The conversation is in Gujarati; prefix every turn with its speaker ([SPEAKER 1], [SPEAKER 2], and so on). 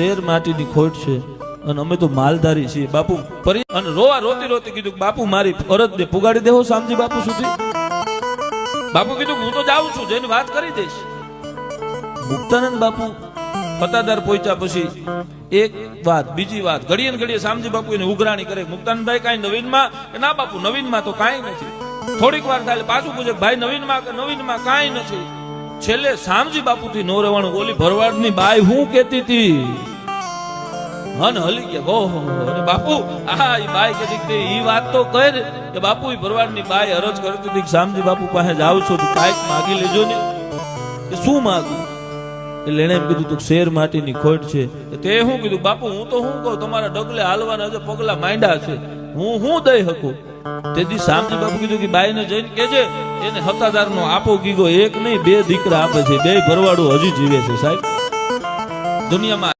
[SPEAKER 1] શેર માટીની ખોટ છે અને અમે તો માલધારી છીએ. બાપુ પરી અને રોવા રોતી રોતી કીધું બાપુ, મારી ફરજ ને પુગાડી દેવો શામજી બાપુ સુધી. બાપુ કીધું હું તો જાઉં છું, જઈને વાત કરી દઈશ. મુક્તાનંદ બાપુ પતાદાર પહોંચ્યા પછી એક વાત, બીજી વાત. ઘડીએ ઘડીએ સામજી બાપુ એને ઉઘરાણી કરે. મુક્તાનંદભાઈ કાંઈ નવીનમાં કે, ના બાપુ, નવીનમાં તો કાંઈ નથી. થોડીક વાર થાય પાછું પૂછે ભાઈ, નવીનમાં કે, નવીનમાં કાંઈ નથી? છેલ્લે શામજી બાપુથી નો રહેવાનું ઓલી ભરવાડની બાઈ હું કેતી હતી હન હલી ગયા. અને બાપુ આ એ બાઈ કે ઈ વાત તો કર કે બાપુ, ઈ ભરવાડની બાઈ અરજ કરતી હતી શામજી બાપુ પાસે જાવ છો, તો કાંઈક માગી લેજો ને. કે શું માગું? એટલે એણે કીધું તું શેર માટીની ખોટ છે. તે હું કીધું, બાપુ, હું તો હું કહું, તમારા ડગલે હાલવાના હજુ પગલા માંડ્યા છે. હું હું દઈ શકું? તેથી શામજી બાપુ કીધું કે બાઈને જઈને કેજે એને હતાદારનો આપો ગીગો. એક નહીં, બે દીકરા આપે છે. બે ભરવાડું હજી જીવે છે સાહેબ. દુનિયામાં